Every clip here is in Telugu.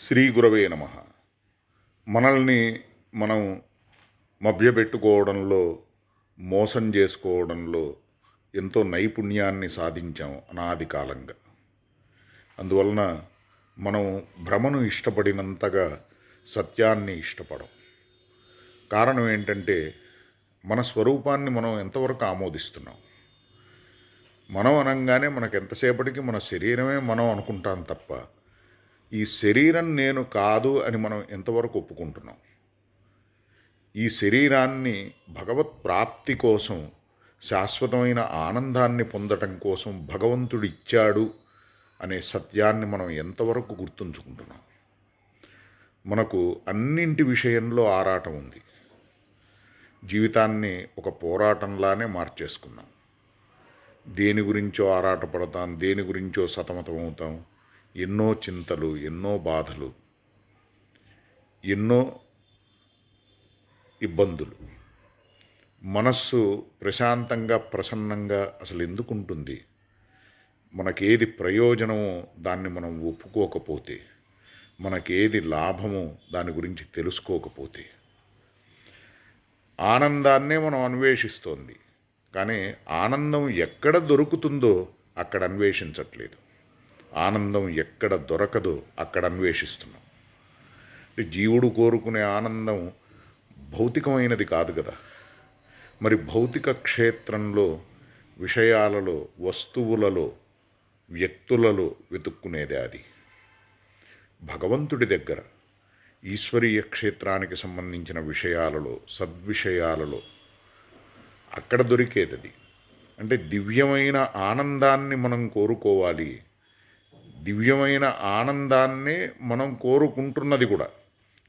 శ్రీ గురవే నమ. మనల్ని మనం మభ్యపెట్టుకోవడంలో మోసం చేసుకోవడంలో ఎంతో నైపుణ్యాన్ని సాధించాం అనాది కాలంగా అందువలన మనం భ్రమను ఇష్టపడినంతగా సత్యాన్ని ఇష్టపడం. కారణం ఏంటంటే మన స్వరూపాన్ని మనం ఎంతవరకు ఆమోదిస్తున్నాం? మనం అనగానే మనకు ఎంతసేపటికి మన శరీరమే మనం అనుకుంటాం తప్ప ఈ శరీరం నేను కాదు అని మనం ఎంతవరకు ఒప్పుకుంటున్నాం? ఈ శరీరాన్ని భగవత్ ప్రాప్తి కోసం శాశ్వతమైన ఆనందాన్ని పొందటం కోసం భగవంతుడు ఇచ్చాడు అనే సత్యాన్ని మనం ఎంతవరకు గుర్తుంచుకుంటున్నాం? మనకు అన్నింటి విషయంలో ఆరాటం ఉంది. జీవితాన్ని ఒక పోరాటంలానే మార్చేసుకున్నాం. దేని గురించో ఆరాటపడతాం దేని గురించో సతమతమవుతాం ఎన్నో చింతలు ఎన్నో బాధలు ఎన్నో ఇబ్బందులు. మనస్సు ప్రశాంతంగా ప్రసన్నంగా అసలు ఎందుకు ఉంటుంది మనకేది ప్రయోజనమో దాన్ని మనం ఒప్పుకోకపోతే మనకేది లాభమో దాని గురించి తెలుసుకోకపోతే. ఆనందాన్నే మనం అన్వేషిస్తోంది. కానీ ఆనందం ఎక్కడ దొరుకుతుందో అక్కడ అన్వేషించట్లేదు. ఆనందం ఎక్కడ దొరకదో అక్కడ అన్వేషిస్తున్నాం. జీవుడు కోరుకునే ఆనందం భౌతికమైనది కాదు కదా. మరి భౌతిక క్షేత్రంలో విషయాలలో వస్తువులలో వ్యక్తులలో వెతుక్కునేదే అది. భగవంతుడి దగ్గర ఈశ్వరీయ క్షేత్రానికి సంబంధించిన విషయాలలో సద్విషయాలలో అక్కడ దొరికేది అది అంటే దివ్యమైన ఆనందాన్ని మనం కోరుకోవాలి. దివ్యమైన ఆనందాన్నే మనం కోరుకుంటున్నది కూడా.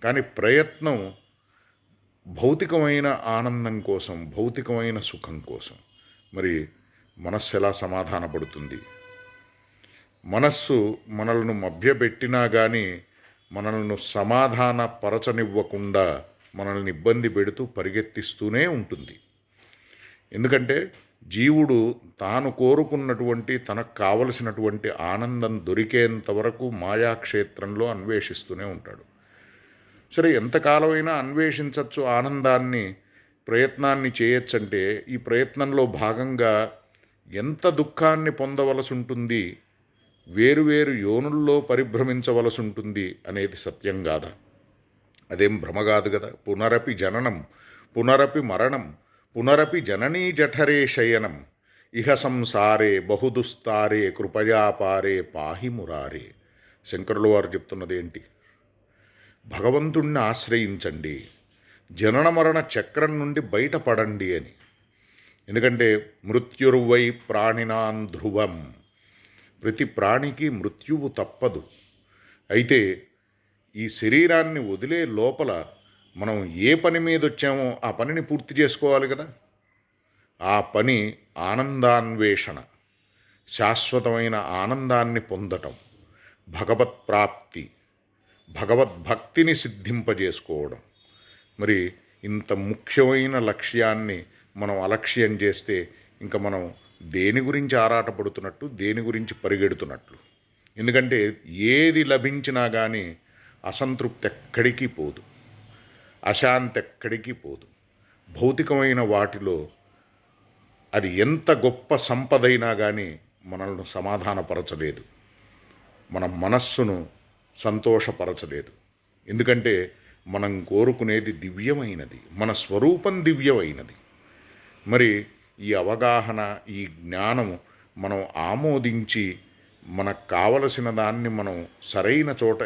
కానీ ప్రయత్నం భౌతికమైన ఆనందం కోసం భౌతికమైన సుఖం కోసం. మరి మనస్సు ఎలా సమాధానపడుతుంది? మనస్సు మనల్ని మభ్యపెట్టినా కానీ మనల్ని సమాధాన పరచనివ్వకుండా మనల్ని ఇబ్బంది పెడుతూ పరిగెత్తిస్తూనే ఉంటుంది. ఎందుకంటే జీవుడు తాను కోరుకున్నటువంటి తనకు కావలసినటువంటి ఆనందం దొరికేంత వరకు మాయాక్షేత్రంలో అన్వేషిస్తూనే ఉంటాడు. సరే ఎంతకాలమైనా అన్వేషించవచ్చు ఆనందాన్ని ప్రయత్నాన్ని చేయొచ్చంటే ఈ ప్రయత్నంలో భాగంగా ఎంత దుఃఖాన్ని పొందవలసి ఉంటుంది వేరువేరు యోనుల్లో పరిభ్రమించవలసి ఉంటుంది అనేది సత్యం కాదా అదేం భ్రమ కాదు కదా పునరపి జననం పునరపి మరణం పునరపి జననీ జఠరే శయనం. ఇహ సంసారే బహుదుస్తారే కృపయాపారే పాహి మురారే. శంకరులు వారు చెప్తున్నది ఏంటి భగవంతుణ్ణి ఆశ్రయించండి. జనన మరణ చక్రం నుండి బయటపడండి అని. ఎందుకంటే మృత్యుర్వై ప్రాణినాన్ ధ్రువం. ప్రతి ప్రాణికి మృత్యువు తప్పదు. అయితే ఈ శరీరాన్ని వదిలే లోపల మనం ఏ పని మీద వచ్చామో ఆ పనిని పూర్తి చేసుకోవాలి కదా. ఆ పని ఆనందాన్వేషణ శాశ్వతమైన ఆనందాన్ని పొందటం భగవత్ ప్రాప్తి భగవద్భక్తిని సిద్ధింపజేసుకోవడం. మరి ఇంత ముఖ్యమైన లక్ష్యాన్ని మనం అలక్ష్యం చేస్తే ఇంకా మనం దేని గురించి ఆరాటపడుతున్నట్టు దేని గురించి పరిగెడుతున్నట్లు. ఎందుకంటే ఏది లభించినా కానీ అసంతృప్తి ఎక్కడికి పోదు. అశాంతి ఎక్కడికి పోదు. భౌతికమైన వాటిలో అది ఎంత గొప్ప సంపదైనా కానీ మనల్ని సమాధానపరచలేదు. మన మనస్సును సంతోషపరచలేదు. ఎందుకంటే మనం కోరుకునేది దివ్యమైనది మన స్వరూపం దివ్యమైనది. మరి ఈ అవగాహన ఈ జ్ఞానము మనం ఆమోదించి మనకు కావలసిన దాన్ని మనం సరైన చోట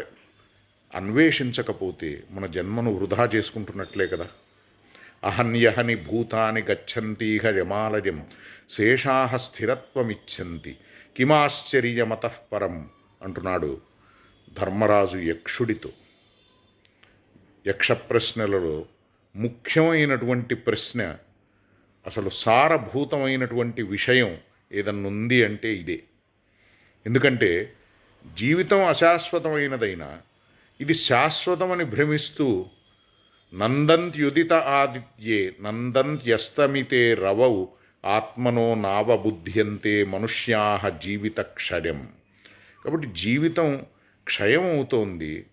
అన్వేషించకపోతే మన జన్మను వృధా చేసుకుంటున్నట్లే కదా. అహన్యహని భూతాని గచ్చంతీహ యమాలయం శేషాహ స్థిరత్వమిచ్చంతి కిమాశ్చర్యమతః పరం అంటున్నాడు ధర్మరాజు యక్షుడితో. యక్ష ప్రశ్నలలో ముఖ్యమైనటువంటి ప్రశ్న అసలు సారభూతమైనటువంటి విషయం ఏదన్నా ఉంది అంటే ఇదే. ఎందుకంటే జీవితం అశాశ్వతమైనదైనా ఇది శాశ్వతమని భ్రమిస్తూ నందంత్యుదిత ఆదిత్యే నందంత్యస్తమితే రవౌ ఆత్మనో నావబుద్ధ్యంతే మనుష్యా జీవిత క్షయం కాబట్టి జీవితం క్షయం అవుతోంది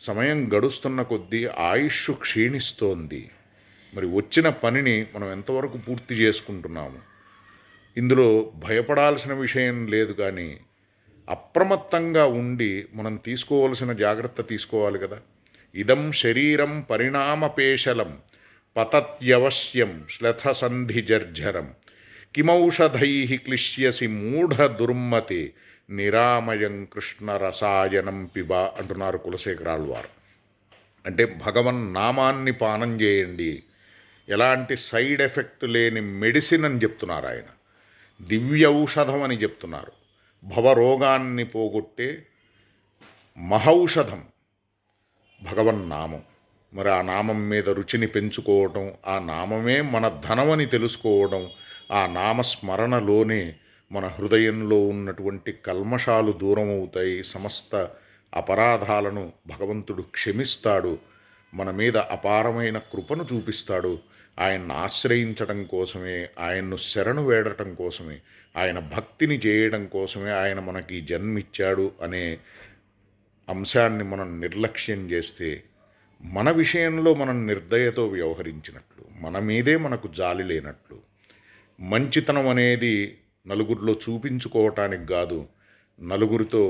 సమయం గడుస్తున్న కొద్దీ ఆయుష్ క్షీణిస్తోంది. మరి వచ్చిన పనిని మనం ఎంతవరకు పూర్తి చేసుకుంటున్నాము? ఇందులో భయపడాల్సిన విషయం లేదు కానీ అప్రమత్తంగా ఉండి మనం తీసుకోవలసిన జాగ్రత్త తీసుకోవాలి కదా. ఇదం శరీరం పరిణామపేశలం పతత్యవశ్యం శ్లథసంధి జర్జరం కిమౌషధై క్లిష్యసి మూఢ దుర్మతి నిరామయం కృష్ణ రసాయనం పిబ అంటున్నారు కులశేఖరాలు వారు. అంటే భగవన్ నామాన్ని పానం చేయండి. ఎలాంటి సైడ్ ఎఫెక్ట్ లేని మెడిసిన్ అని చెప్తున్నారు ఆయన. దివ్య ఔషధం అని చెప్తున్నారు. భవరోగాన్ని పోగొట్టే మహౌషధం భగవన్నామం మరి ఆ నామం మీద రుచిని పెంచుకోవడం ఆ నామమే మన ధనమని తెలుసుకోవడం ఆ నామస్మరణలోనే మన హృదయంలో ఉన్నటువంటి కల్మషాలు దూరం అవుతాయి సమస్త అపరాధాలను భగవంతుడు క్షమిస్తాడు మన మీద అపారమైన కృపను చూపిస్తాడు. ఆయన్ని ఆశ్రయించడం కోసమే ఆయన్ను శరణు వేడటం కోసమే ఆయన భక్తిని చేయడం కోసమే ఆయన మనకి జన్మిచ్చాడు అనే అంశాన్ని మనం నిర్లక్ష్యం చేస్తే మన విషయంలో మనం నిర్దయతో వ్యవహరించినట్లు మన మీదే మనకు జాలి లేనట్లు మంచితనం అనేది నలుగురిలో చూపించుకోవటానికి కాదు నలుగురితో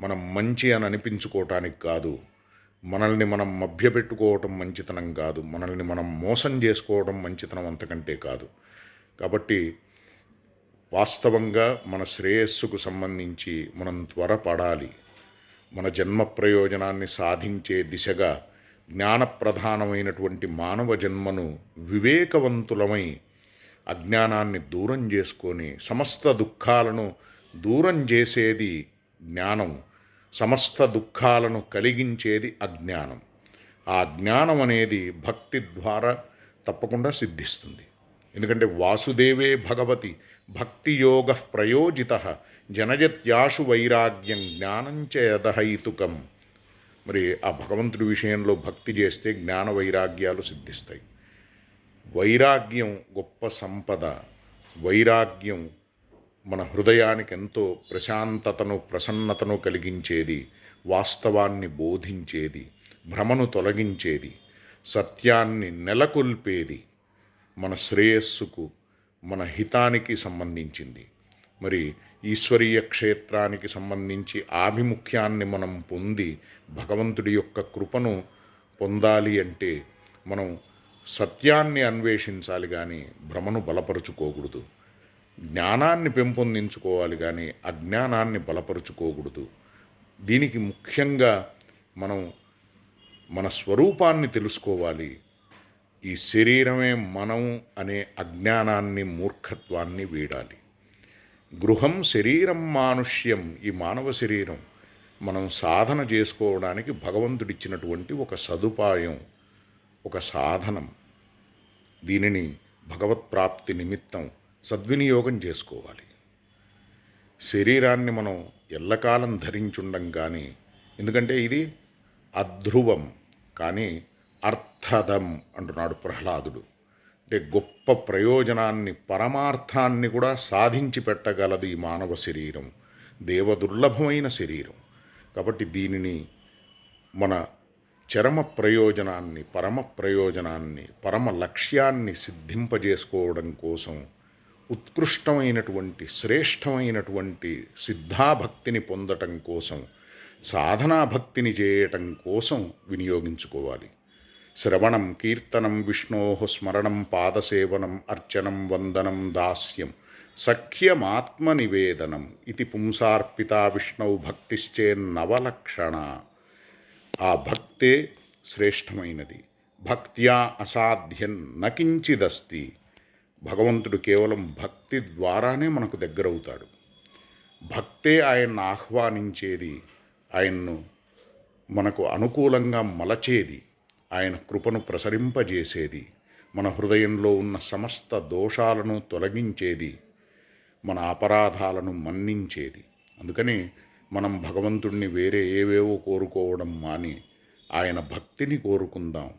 మనం మంచి అని అనిపించుకోవటానికి కాదు మనల్ని మనం మభ్యపెట్టుకోవటం మంచితనం కాదు మనల్ని మనం మోసం చేసుకోవడం మంచితనం అంతకంటే కాదు. కాబట్టి వాస్తవంగా మన శ్రేయస్సుకు సంబంధించి మనం త్వరపడాలి. మన జన్మ ప్రయోజనాన్ని సాధించే దిశగా జ్ఞానప్రధానమైనటువంటి మానవ జన్మను వివేకవంతులమై అజ్ఞానాన్ని దూరం చేసుకొని సమస్త దుఃఖాలను దూరం చేసేది జ్ఞానం. సమస్త దుఃఖాలను కలిగించేది అజ్ఞానం. ఆ జ్ఞానం అనేది భక్తి ద్వారా తప్పకుండా సిద్ధిస్తుంది. ఎందుకంటే వాసుదేవే భగవతి భక్తియోగ ప్రయోజిత జనజత్యాశు వైరాగ్యం జ్ఞానం యదహైతుకం. మరి ఆ భగవంతుడి విషయంలో భక్తి చేస్తే జ్ఞాన వైరాగ్యాలు సిద్ధిస్తాయి. వైరాగ్యం గొప్ప సంపద. వైరాగ్యం మన హృదయానికి ఎంతో ప్రశాంతతను ప్రసన్నతను కలిగించేది వాస్తవాన్ని బోధించేది భ్రమను తొలగించేది సత్యాన్ని నెలకొల్పేది మన శ్రేయస్సుకు మన హితానికి సంబంధించింది. మరి ఈశ్వరీయ క్షేత్రానికి సంబంధించి ఆభిముఖ్యాన్ని మనం పొంది భగవంతుడి యొక్క కృపను పొందాలి అంటే మనం సత్యాన్ని అన్వేషించాలి కానీ భ్రమను బలపరుచుకోకూడదు. జ్ఞానాన్ని పెంపొందించుకోవాలి కానీ అజ్ఞానాన్ని బలపరుచుకోకూడదు. దీనికి ముఖ్యంగా మనం మన స్వరూపాన్ని తెలుసుకోవాలి. ఈ శరీరమే మనం అనే అజ్ఞానాన్ని మూర్ఖత్వాన్ని వీడాలి. గృహం శరీరం మానుష్యం ఈ మానవ శరీరం మనం సాధన చేసుకోవడానికి భగవంతుడిచ్చినటువంటి ఒక సదుపాయం ఒక సాధనం. దీనిని భగవత్ప్రాప్తి నిమిత్తం సద్వినియోగం చేసుకోవాలి. శరీరాన్ని మనం ఎల్లకాలం ధరించుండం కానీ ఎందుకంటే ఇది అధ్రువం కానీ అర్థదం అంటున్నాడు ప్రహ్లాదుడు. అంటే గొప్ప ప్రయోజనాన్ని పరమార్థాన్ని కూడా సాధించి పెట్టగలదు ఈ మానవ శరీరం. దేవదుర్లభమైన శరీరం. కాబట్టి దీనిని మన చరమ ప్రయోజనాన్ని పరమ ప్రయోజనాన్ని పరమ లక్ష్యాన్ని సిద్ధింపజేసుకోవడం కోసం ఉత్కృష్టమైనటువంటి శ్రేష్టమైనటువంటి సిద్ధాభక్తిని పొందటం కోసం సాధనాభక్తిని చేయటం కోసం వినియోగించుకోవాలి. శ్రవణం కీర్తనం విష్ణో స్మరణం పాదసేవనం అర్చనం వందనం దాస్యం సఖ్యమాత్మనివేదనం ఇది పుంసార్పిత విష్ణు భక్తిశ్చేన్నవలక్షణ ఆ భక్తే శ్రేష్టమైనది. భక్త్యా అసాధ్యం నకించిదస్తి భగవంతుడు కేవలం భక్తి ద్వారానే మనకు దగ్గరవుతాడు. భక్తే ఆయన్ని ఆహ్వానించేది ఆయన్ను మనకు అనుకూలంగా మలచేది ఆయన కృపను ప్రసరింపజేసేది. మన హృదయంలో ఉన్న సమస్త దోషాలను తొలగించేది. మన అపరాధాలను మన్నించేది. అందుకని మనం భగవంతుణ్ణి వేరే ఏవేవో కోరుకోవడం మాని ఆయన భక్తిని కోరుకుందాం.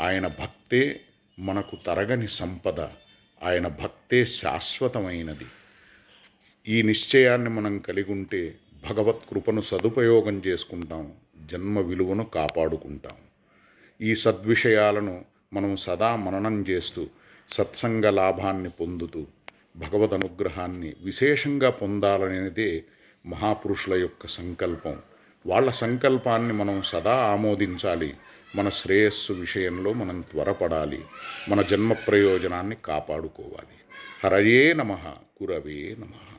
ఆయన భక్తే మనకు తరగని సంపద. ఆయన భక్తే శాశ్వతమైనది. ఈ నిశ్చయాన్ని మనం కలిగి ఉంటే భగవత్ కృపను సదుపయోగం చేసుకుంటాం. జన్మ విలువను కాపాడుకుంటాం. ఈ సద్విషయాలను మనం సదా మననం చేస్తూ సత్సంగ లాభాన్ని పొందుతూ భగవద్ అనుగ్రహాన్ని విశేషంగా పొందాలనేదే మహాపురుషుల యొక్క సంకల్పం. వాళ్ళ సంకల్పాన్ని మనం సదా ఆమోదించాలి. మన శ్రేయస్సు విషయంలో మనం త్వరపడాలి. మన జన్మ ప్రయోజనాన్ని కాపాడుకోవాలి. హరయే నమ కురవే నమః.